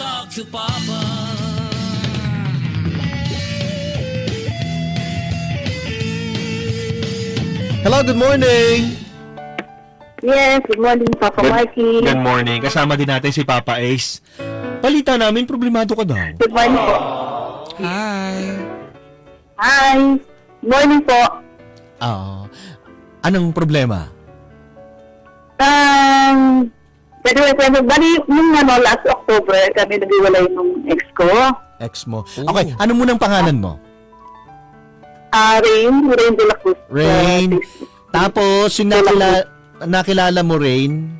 talk to Papa. Hello, good morning! Yes, good morning, Papa Marky. Good morning. Kasama din natin si Papa Ace. Balita namin, problemado ka daw. Good morning po. Hi. Hi. Morning po. Ah, anong problema? Um, pwede ba, pwede, bali, nung ano, last October, kami nag-iwalay nung ex ko. Ex mo. Okay, ano munang pangalan mo? Ah, Rain, Rain de la Cruz. Rain. Uh, Tapos, yung nakila, nakilala mo, Rain?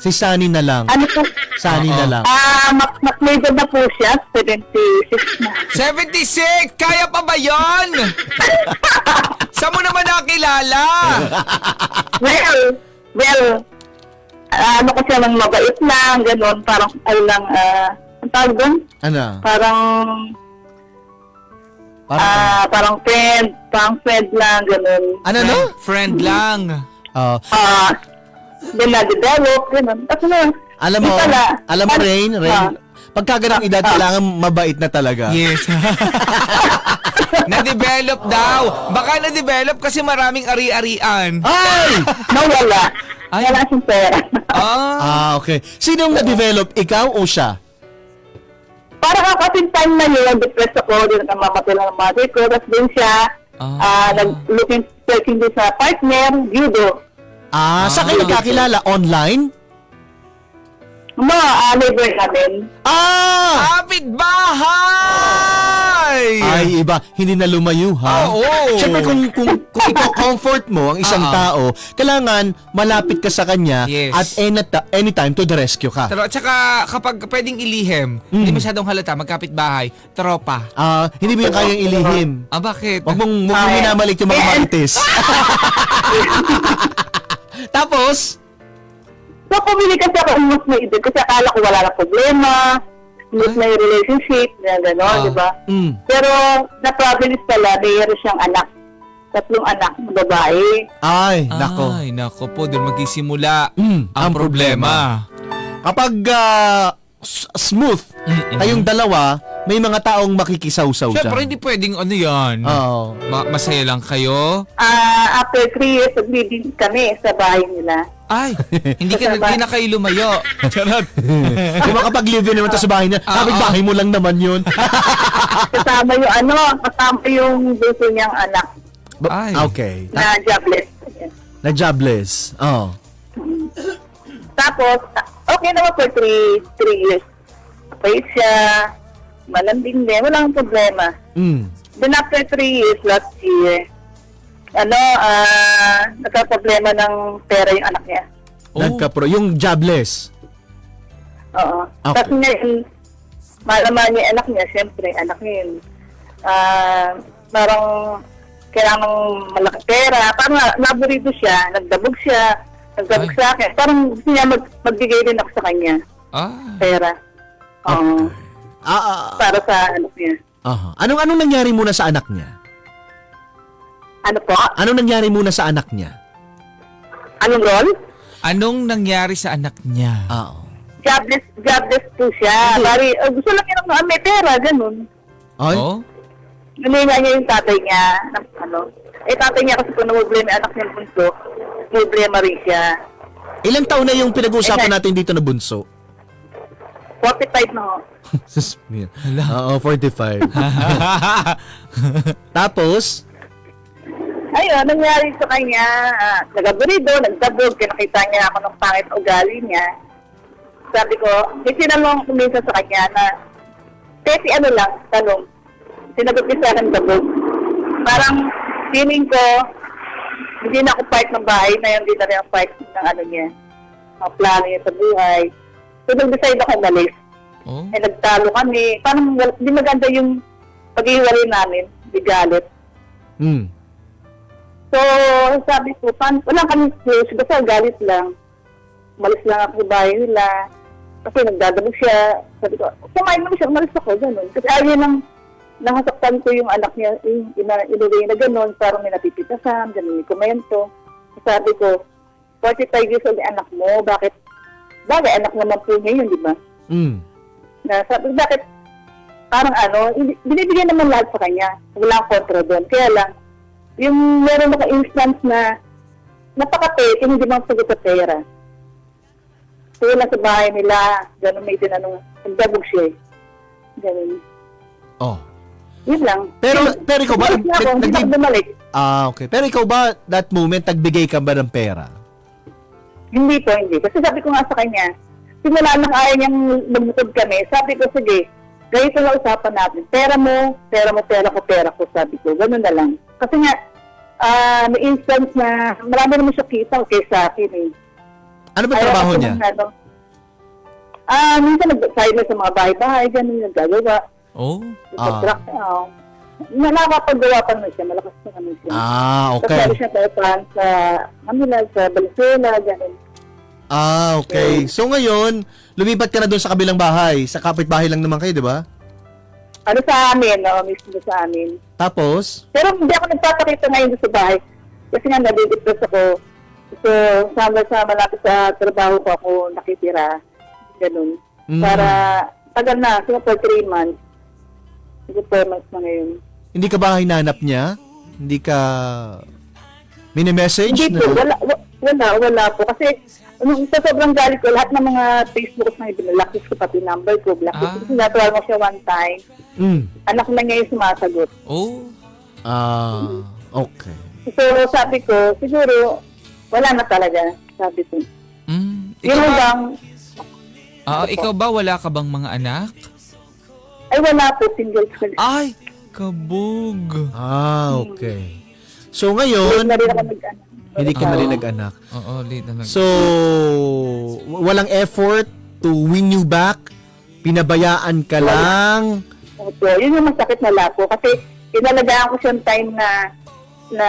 Si Sunny na lang. ano po? Sunny na lang. Ah, uh, mag-major na po siya, 76 na. 76! Kaya pa ba yon? Saan mo naman nakilala? Well, well, ah, ano ko siya lang mabait lang, gano'n, parang, ay lang, ah, ang tawag doon? Ano? Parang, Parang, ah, parang friend, parang friend lang, gano'n. ano, no? Friend lang. Ah, Ah, then na-develop, gano'n. Tapos na, alam mo, pala, alam mo, Rain, Rain, Ah. pagka ganang edad, kailangan mabait na talaga. Yes. na-develop daw. Baka na-develop kasi maraming ari-arian. Ay! nawala. Ay. Wala siyang pera. Ah. Ah, okay. Sinong na-develop? Ikaw o siya? Parang ako kasi time na yun, depressed ako, din namamatay lang ng mother ko. Tapos din siya, Ah. ah, nag-looking, searching din sa partner, judo. Ah, sa Ah. kayo kakilala? Online? Mga uh, neighbor namin. Ah! Kapit bahay! Ay, iba. Hindi na lumayo, ha? Oo. Siyempre, kung, kung, kung comfort mo ang isang Oo. tao, kailangan malapit ka sa kanya Yes. at any, anytime to the rescue ka. Pero, tsaka kapag pwedeng ilihim, hindi masyadong halata, magkapit bahay, tropa. Ah, hindi mo yung kayang ilihim. Ah, bakit? Huwag mong, huwag mong Ay. minamalik yung mga Yes. marites. Tapos, So, pumili kasi ako mas may edad kasi akala ko wala na problema, mas may relationship, na gano'n, Ah. di ba? mm, Pero, na-province pala, mayroon siyang anak. Tatlong anak, babae. ay, nako. Ay, nako po, doon magsisimula Mm, ang problema. Kapag ah, s- smooth, Mm-mm. kayong dalawa, may mga taong makikisaw-saw dyan. Siyempre, hindi pwedeng ano yan. Oo. Ma- masaya lang kayo. Ah, after three years, nag-living kami sa bahay nila. Ay, hindi ka hindi na kayo lumayo. Charot. Kung makapag-live in naman to sa bahay niya, Ah, kapit bahay mo lang naman yun. Kasama yung ano, kasama yung gusto niyang anak Ay. Okay. na jobless. Na jobless. Oh. Tapos, okay naman for three, three years. Okay siya, malambing din, walang problema. Mm. Then after three years, last year, ano, ah, nagka-problema ng pera yung anak niya. Oh. Nagka-pro. Yung jobless. Oo. Okay. Tapos ngayon, malaman niya anak niya, siyempre, anak niya yun. Ah, parang kailangan ng malaki pera. Parang na- naburido siya, nagdabog siya, nagdabog Ay. sa akin. Parang gusto niya mag, magbigay din ako sa kanya, Ah. pera. Oo. Ah, ah, para sa anak niya. aha. Anong anong nangyari muna sa anak niya? Ano po? Anong nangyari muna sa anak niya? Anong role? Anong nangyari sa anak niya? Ah. Jobless, jobless po siya. Hindi. Bari, uh, gusto lang ng ah, may pera, ganun. Ay? Oh? Huminga niya yung tatay niya, ng, ano. Eh, tatay niya kasi kung problema yung anak niya ng bunso, problema rin siya. Ilang taon na yung pinag-uusapan Ilan? natin dito na bunso? 45 na ho. Sus, man. Oo, 45. Tapos, Ayun, nangyari sa kanya, uh, nagaburido, nagdabog, kinakita niya ako ng pangit ugali niya. Sabi ko, may sinanong ko minsan sa kanya na, Teti, ano lang, tanong, sinagot niya sa akin dabog. Parang, feeling ko, hindi na ako part ng bahay na yun, hindi na rin ang part ng ano niya, mga plano niya sa buhay. So, nag-decide ako umalis. oh? Eh, nagtalo kami. Parang, wal- hindi maganda yung pag-iwalay namin, bigalit. mm, So, sabi ko, pan, wala kami close, basta galit lang. Malis lang ako sa bahay nila. Kasi nagdadabog siya. Sabi ko, kumain naman siya, umalis ako, gano'n. Kasi ayaw nang nakasaktan ko yung anak niya, yung ina, inuwi na gano'n, parang may napipitasan, gano'n yung komento. Sabi ko, 45 years old anak mo, bakit? Bagay, anak naman po niya yun, di ba? Mm. Na sabi, bakit parang ano, binibigyan naman lahat sa kanya. Wala kontra doon. Kaya lang, yung meron ako instance na napaka-peke, hindi man sagot sa pera. Wala sa bahay nila, ganun may tinanong, nagdabog siya eh. Ganun. Oh. Yun lang. Pero- Yun. pero ikaw ba, ako, hindi ako bumalik. Ah, okay. Pero ikaw ba, that moment, nagbigay ka ba ng pera? Hindi po, hindi. Kasi sabi ko nga sa kanya, simula nang ayaw niyang lumukod kami, sabi ko, sige, ganito na usapan natin. Pera mo, pera mo, pera ko, pera ko, sabi ko. Ganun na lang. Kasi nga, ah may instance na marami naman siya kita kaysa akin eh. Ano ba trabaho niya? ano. Ah, minsan nag-side na sa mga bahay-bahay, ganun yung gagawa. Oh. Ah. Nag-truck, ah. Nakakapagawa pa naman siya, malakas pa naman siya. Ah, Tapos okay. sabi siya tayo sa Manila, sa Valenzuela, ganun. Ah, okay. So ngayon, lumipat ka na doon sa kabilang bahay. Sa kapitbahay lang naman kayo, di ba? Ano sa amin, no? Mismo sa amin. Tapos, Pero hindi ako nagpapakita ngayon sa bahay. Kasi nga, nadidepress ako. So, sama sa malapit sa trabaho ko ako nakitira. Ganun. Mm. Para, tagal na, siguro for three months. Siguro four months na ngayon. hindi ka ba hinanap niya? Hindi ka mini-message? Hindi na- po, wala, wa- wala, wala po. Kasi, nung sa sobrang galit ko, lahat ng mga Facebook na ibinalakis ko, pati number ko, blacklist. Ah. Kasi natuwa mo siya one time. Mm. Anak na niya yung sumasagot. Oh. Ah, okay. So, sabi ko, siguro, wala na talaga, sabi ko. Mm. Yun Ikaw ba, lang, ah, ikaw ba wala ka bang mga anak? ay wala po, single ko. Ay, kabog. Ah, okay. So Hindi ngayon, na rin ako nag-ano. Hindi ka na rin Oo. nag-anak. Oo, late na nag- So, w- walang effort to win you back? Pinabayaan ka lang? Opo, yun yung masakit na lapo. Kasi inalagaan ko siyang time na na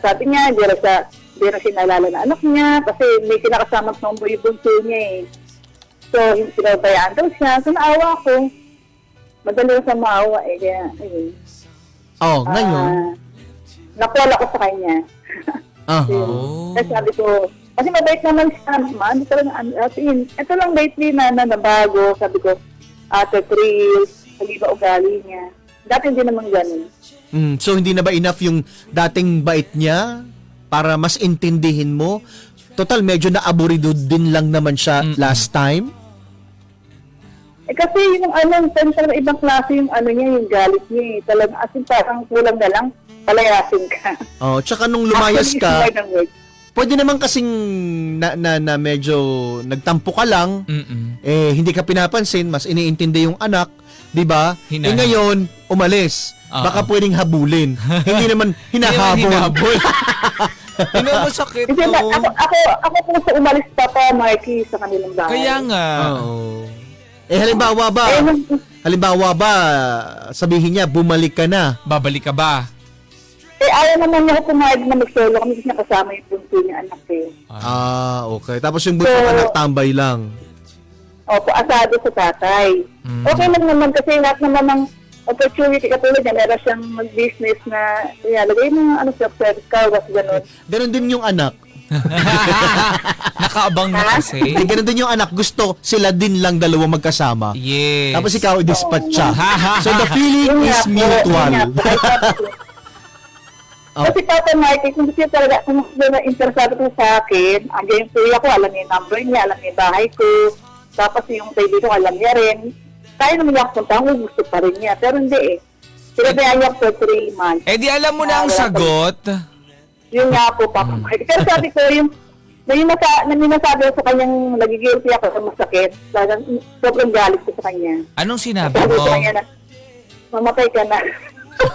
sabi niya, hindi rin sa hindi rin sinalala na anak niya kasi may kinakasama sa yung bunso niya eh. So, yung pinabayaan daw siya. So, naawa ko. Madali sa maawa eh. Kaya, ayun. Oh, ngayon. Ah, nakuwala ko sa kanya. Aha. Oh. Kasi sabi ko, kasi mabait naman siya, lang, ano, as in, ito lang lately na, na nabago. Sabi ko, after three years, nag-iba ugali niya. Dati hindi naman ganun. Mm, so, hindi na ba enough yung dating bait niya para mas intindihin mo? Total, medyo na-aburido din lang naman siya Mm-mm. last time. Eh kasi yung ano, parang ibang klase yung ano niya, yung galit niya eh. Talaga, as in parang kulang na lang, palayasin ka. Oh, tsaka nung lumayas ka, ng pwede naman kasing na, na, na medyo nagtampo ka lang, Mm-mm. eh hindi ka pinapansin, mas iniintindi yung anak, 'di ba? Eh Hinahanap. ngayon, umalis. Oo. Baka pwedeng habulin. hindi naman Hindi naman hinahabol. hinahabol. Hindi naman sakit Kasi to. ako, ako, ako po sa umalis pa pa, Marky, sa kanilang bahay. Kaya nga. Oo. Eh halimbawa ba, Eh, halimbawa ba sabihin niya bumalik ka na. Babalik ka ba? eh, ayaw naman niya ako pumayag na mag-solo kami kasi nakasama yung bunso niya anak ko. eh. Ah, okay. Tapos yung bunso So- anak tambay lang. Opo, asado sa tatay. Mm. Okay lang naman kasi lahat naman ng opportunity katulad niya, meron siyang mag-business na ilalagay mo ano self-service car, was gano'n. Ganon din yung anak. Nakaabang na kasi. Eh, ganon din yung anak. Gusto sila din lang dalawa magkasama. Yes. Tapos ikaw i-dispatch siya. Oh. so the feeling is mutual. Oh. Kasi Papa Mike, kung gusto niya talaga, kung gusto na interesado ko sa akin, andyan yung kuya ko, alam niya yung number niya, alam niya yung bahay ko, tapos yung kaibigan ko, alam niya rin. Kaya naman niya punta, kung gusto pa rin niya. Pero hindi eh. Sinabayaan niya for three months. Eh di alam mo na ang sagot. Yun nga po, Papa Hmm. Mike. Pero sabi ko, yung na yung nasa, na yung nasabi ko sa kanyang nagigilty ako sa masakit, talagang sobrang galit ko sa kanya. Anong sinabi Sabi mo? ko sa kanya na, mamatay ka na.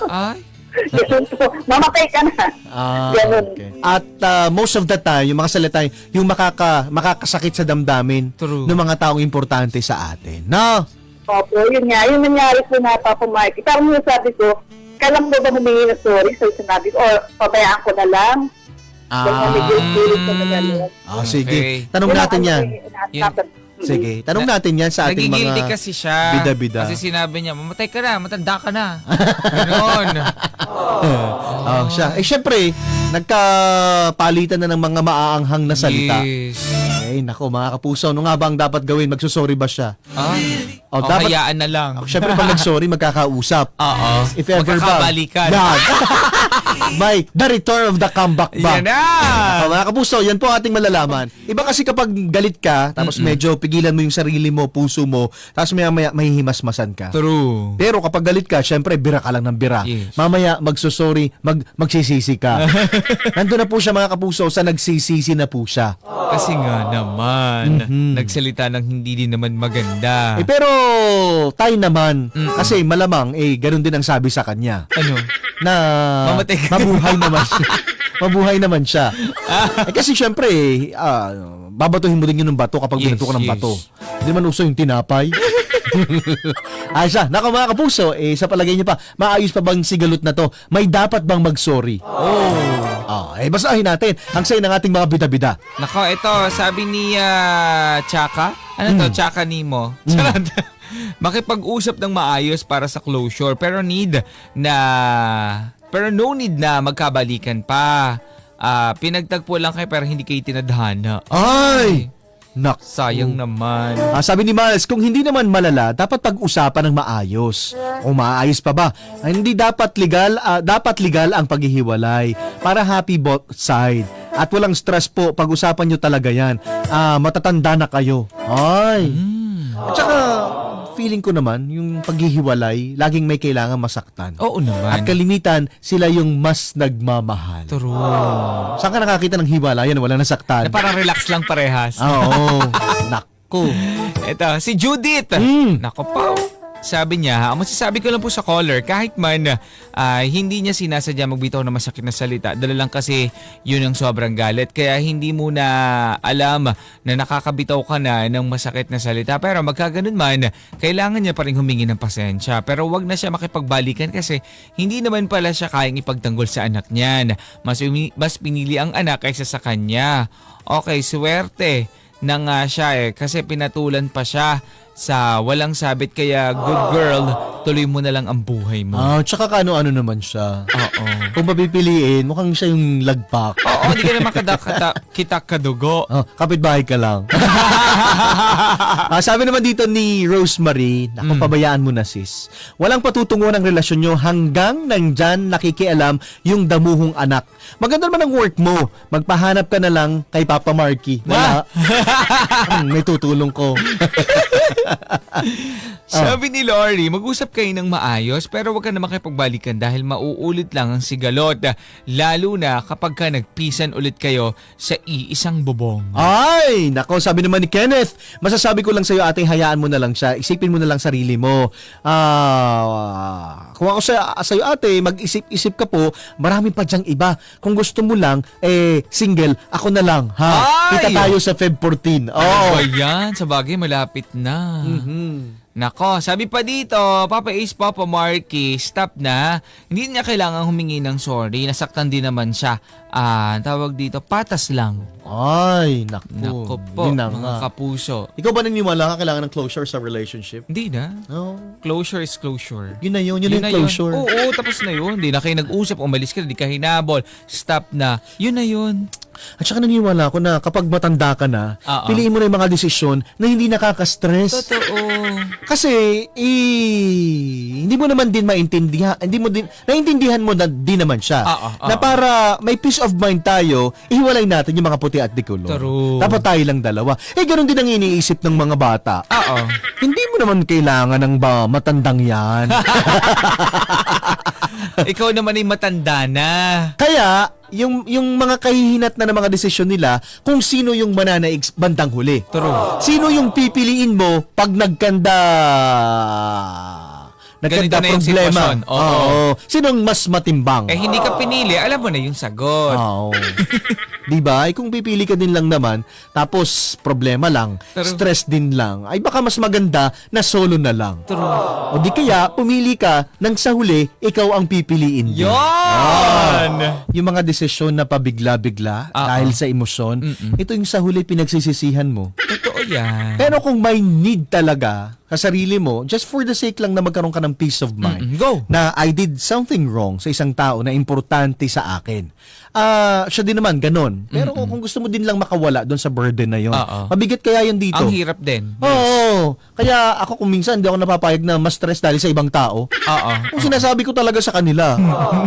Ay, Ganun po, mamatay ka na. Ah, Ganun. okay. At uh, most of the time, yung mga salita, yung makaka, makakasakit sa damdamin True. ng mga taong importante sa atin. No? Opo, yun nga. Yung nangyari po na Papa Mark. Ikaw mo sabi ko, kailan mo ba humingi ng sorry sa sinabi ko? Or pabayaan ko na lang? Na gano'n. Ah, sige. Okay. Tanong natin ano yan. eh, na- Yun. natin- Sige. Tanong natin yan sa ating nagigilty mga... kasi siya. bida-bida. Kasi sinabi niya, mamatay ka na, matanda ka na. Ganon. oh, siya. Eh, syempre, nagkapalitan na ng mga maaanghang na salita. Yes. Ay, nako mga kapuso, ano nga ba ang dapat gawin? Magsusorry ba siya? Ay. O, O, dapat- hayaan na lang. Siyempre, pag nag-sorry, magkakausap. Oo. If ever ba. Magkakabalikan. Yan. May the return of the comeback ba? Yan na! Ah, mga kapuso, yan po ang ating malalaman. Iba kasi kapag galit ka, tapos medyo pigilan mo yung sarili mo, puso mo, tapos maya maya mahihimasmasan ka. True. Pero kapag galit ka, syempre, bira ka lang ng bira. Yes. Mamaya, magsusorry, mag, magsisisi ka. Nandun na po siya mga kapuso, sa nagsisisi na po siya. Kasi nga naman, nagsalita ng hindi din naman maganda. Eh, pero, tayo naman, kasi malamang, eh, ganun din ang sabi sa kanya. ano? Na, Mamatay ka. mabuhay naman siya. mabuhay naman siya. eh, kasi syempre, eh, ah, babatuhin mo din yun ng bato kapag Yes, binato ka ng yes. bato. Hindi man uso yung tinapay. Siya, nako mga kapuso, eh, sa palagay niyo pa, maayos pa bang sigalot na to? May dapat bang mag-sorry? Oh. Ah, eh, basahin natin ang say ng ating mga bida-bida. Nako, ito, sabi ni ah, Chaka. Ano to? Chaka Nimo. Charot. Makipag-usap ng maayos para sa closure pero need na pero no need na magkabalikan pa. Ah, pinagtagpo lang kayo pero hindi kayo tinadhana. Ay! Nak. Sayang naman. Ah, sabi ni Miles, kung hindi naman malala, dapat pag-usapan ng maayos. O maayos pa ba? Ah, hindi dapat legal, ah, dapat legal ang paghihiwalay para happy both side. At walang stress po, pag-usapan nyo talaga yan. Ah, matatanda na kayo. Ay. At saka, feeling ko naman, yung paghihiwalay, laging may kailangan masaktan. Oo naman. At kalimitan, sila yung mas nagmamahal. True. Saan ka nakakita ng hiwalayan? Wala nasaktan. Na parang relax lang parehas. Ah, Oo. Nako. Ito, si Judith. Mm. Nako po. Sabi niya, ang masasabi ko lang po sa caller, kahit man ah, hindi niya sinasadya magbitaw ng masakit na salita, dala lang kasi yun ang sobrang galit. Kaya hindi mo na alam na nakakabitaw ka na ng masakit na salita. Pero magkaganon man, kailangan niya pa rin humingi ng pasensya. Pero wag na siya makipagbalikan kasi hindi naman pala siya kayang ipagtanggol sa anak niyan. Mas, mas pinili ang anak kaysa sa kanya. Okay, swerte na nga siya eh kasi pinatulan pa siya sa walang sabit kaya good girl tuloy mo na lang ang buhay mo. Ah, tsaka kano-ano naman siya. Oo. Kung papipiliin, mukhang siya yung lagpak. Oo, hindi ka naman kada, kada, kita kadugo. Oh, kapitbahay ka lang. ah, sabi naman dito ni Rosemary, naku, pabayaan mo na sis. Walang patutungo ng relasyon nyo hanggang nandyan nakikialam yung damuhong anak. Maganda naman ang work mo. Magpahanap ka na lang kay Papa Marky. Wala. Hmm, may tutulong ko. Sabi ni Lori, mag-usap kayo ng maayos pero wag ka na makipagbalikan dahil mauulit lang ang sigalot. Lalo na kapag ka nagpisan ulit kayo sa iisang bubong. Ay, nako, sabi naman ni Kenneth, masasabi ko lang sa'yo ate, hayaan mo na lang siya. Isipin mo na lang sarili mo. Ah, kung ako sa sa'yo ate, mag-isip-isip ka po, marami pa diyang iba. Kung gusto mo lang, eh, single, ako na lang, ha? Ay! Kita tayo sa Feb 14. Ano Oo. ba yan? Sa bagay, malapit na. Mhm. Nako, sabi pa dito, Papa Ace, Papa Marky, stop na. Hindi niya kailangan humingi ng sorry. Nasaktan din naman siya. Ah, tawag dito, patas lang. Ay, nako. Nako po, Yun na mga nga. kapuso. Ikaw ba naniniwala ka kailangan ng closure sa relationship? Hindi na. No. Closure is closure. Yun na yun. Yun, Yun yung na closure. Yun. Oo, tapos na yun. Hindi na kayo nag-usap, umalis ka, hindi ka hinabol. Stop na. Yun na yun. At saka naniniwala ako na kapag matanda ka na, Oo. piliin mo na yung mga desisyon na hindi nakaka-stress. Totoo. Kasi, eh, hindi mo naman din maintindihan, hindi mo din, naintindihan mo na din naman siya. Oo, oo. Na para may peace of mind tayo, ihiwalay natin yung mga puti at dikulong. True. Dapat tayo lang dalawa. Eh, ganun din ang iniisip ng mga bata. Oo. Hindi mo naman kailangan ng ba matandang yan. Ikaw naman ay matanda na. Kaya, yung, yung mga kahihinat na ng mga desisyon nila, kung sino yung mananaig bandang huli. True. Sino yung pipiliin mo pag nagkanda Ganito nagkanda na yung problema? sitwasyon. Oo. Sinong mas matimbang? Eh, hindi ka pinili, alam mo na yung sagot. Oo. 'Di ba? Ay kung pipili ka din lang naman, tapos problema lang, True. stress din lang, ay baka mas maganda na solo na lang. True. O di kaya pumili ka nang sa huli ikaw ang pipiliin din. Yon! Yung mga desisyon na pabigla-bigla Oo. dahil sa emosyon, Mm-mm. ito yung sa huli pinagsisisihan mo. Totoo yan. Pero kung may need talaga, sa sarili mo just for the sake lang na magkaroon ka ng peace of mind Mm-mm. Go! na I did something wrong sa isang tao na importante sa akin. Ah, siya din naman ganun. Pero kung gusto mo din lang makawala doon sa burden na 'yon. Mabigat kaya 'yun dito. Ang hirap din. Oo. Kaya ako kung minsan hindi ako napapayag na mas stress dahil sa ibang tao. Oo. Kung sinasabi ko talaga sa kanila.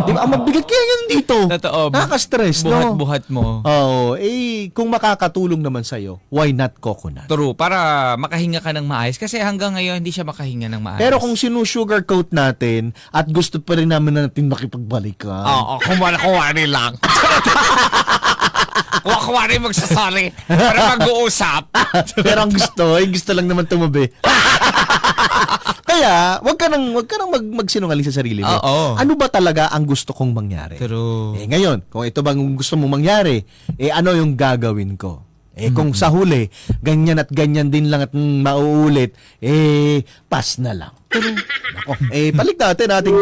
Di ba? Ang mabigat kaya yan dito. Totoo. Nakaka-stress, no? Buhat-buhat mo. Oo. Eh, kung makakatulong naman sa'yo, why not coconut? True, para makahinga ka ng maayos. Kasi hanggang ngayon, hindi siya makahinga ng maayos. Pero kung sinusugarcoat natin at gusto pa rin namin natin makipagbalikan. Oo, kumara-kumari lang. Kuwa-kuwari magsasali para mag-uusap. Pero ang gusto, ay gusto lang naman tumabi. Kaya, wag ka nang wag ka nang mag, magsinungaling sa sarili mo. Oo. Ano ba talaga ang gusto kong mangyari? True. Eh ngayon, kung ito bang gusto mong mangyari, eh ano yung gagawin ko? Eh kung sa huli, ganyan at ganyan din lang at mauulit, eh pass na lang. Pero, nako, eh balik natin natin.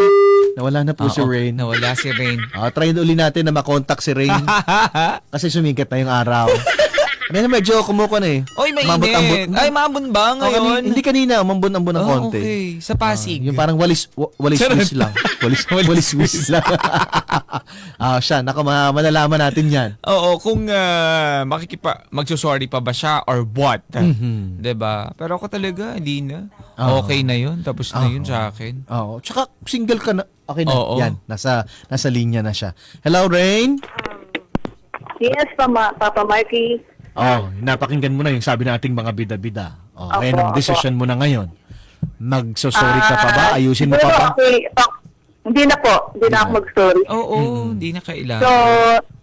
Nawala na po si Oo, Rain. Nawala si Rain. Ah, try uli natin na makontak si Rain kasi sumikat na yung araw. Ano medyo kumuko na eh. Oy, mainit. Ay, maambon ba Oh, ngayon? hindi kanina, umambon-ambon ng Oh, konti. okay. Sa Pasig. Ah, yung parang walis wa- walis Charot. wis lang. Walis Walis walis wis lang. ah, siya, naka ma- malalaman natin 'yan. Oo, kung ah, makikipa, magsusorry pa ba siya or what? Mhm. 'Di ba? Pero ako talaga, hindi na. Oo. Okay na yun. Tapos na yun sa akin. Oo. Tsaka single ka na. Okay na. Oo. Yan, nasa nasa linya na siya. Hello, Rain. Yes, Pama, Papa Marky. Oh, napakinggan mo na yung sabi nating mga bida-bida. Oh, Opo, ayan ang decision mo na ngayon. Magsosorry ka pa ba? Ah, Ayusin mo pa ba? Okay, oh, hindi na po. Hindi na ako mag-sorry. Oo, hindi na kailangan. So,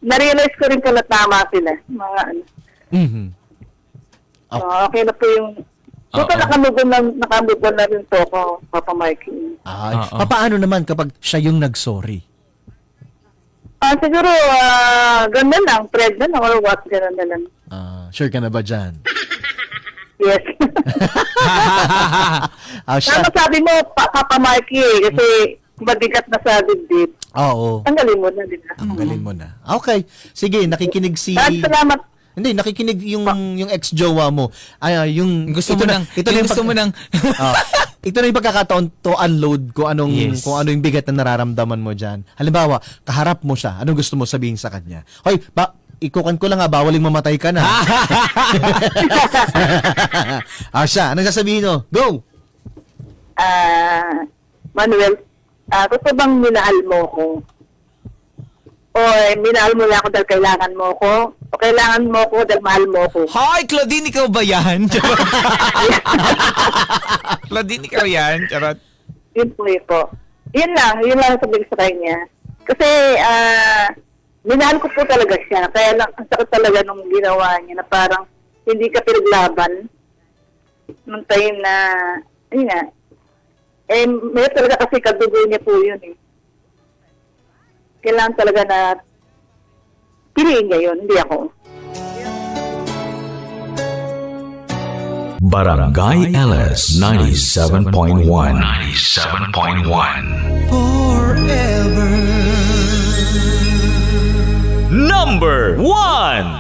na-realize ko rin pala tama sila. Mga ano. Mhm. So, okay na po yung... So, Oo. nakamugon na, nakamugon na rin po ako, Papa Marky. Ay, Oo. paano naman kapag siya yung nag-sorry? Ah, siguro, ah, ganun lang, pregnant or what, ganun na lang. Ah, sure ka na ba dyan? Yes. Siya. Tama sabi mo, pa, Papa Marky, eh, kasi mabigat na sa dibdib. Oo. Tanggalin mo na, di ba? Tanggalin mo na. Okay. Sige, nakikinig si... At salamat. Hindi, nakikinig yung yung ex-jowa mo. Ay, ah, yung gusto ito mo na- nang, ito na yung gusto pag- mo nang, Ah, ito na yung pagkakataon to unload kung anong Yes. kung ano yung bigat na nararamdaman mo diyan. Halimbawa, kaharap mo siya, anong gusto mo sabihin sa kanya? Hoy, ba ikukan ko lang ha, bawaling mamatay ka na. ah, siya, anong sasabihin mo? Go! Ah, Manuel, ah, totoo bang minahal mo ko? O eh, minahal mo lang ako dahil kailangan mo ko? O kailangan mo ko dahil mahal mo ko? Hi, Claudine, ikaw ba yan? Charot. Claudine, ikaw yan? Charot. Yun po yun po. Yun lang, yun lang ang sabihin ko sa kanya. Kasi, ah, minahal ko po talaga siya. Kaya lang, ang sakit talaga nung ginawa niya na parang hindi ka pinaglaban. Nung time na, yun nga, eh, may talaga kasi kadugo niya po yun eh. Kailangan talaga na piliin niya yun, hindi ako. Barangay LS 97.1 97.1 Forever Number 1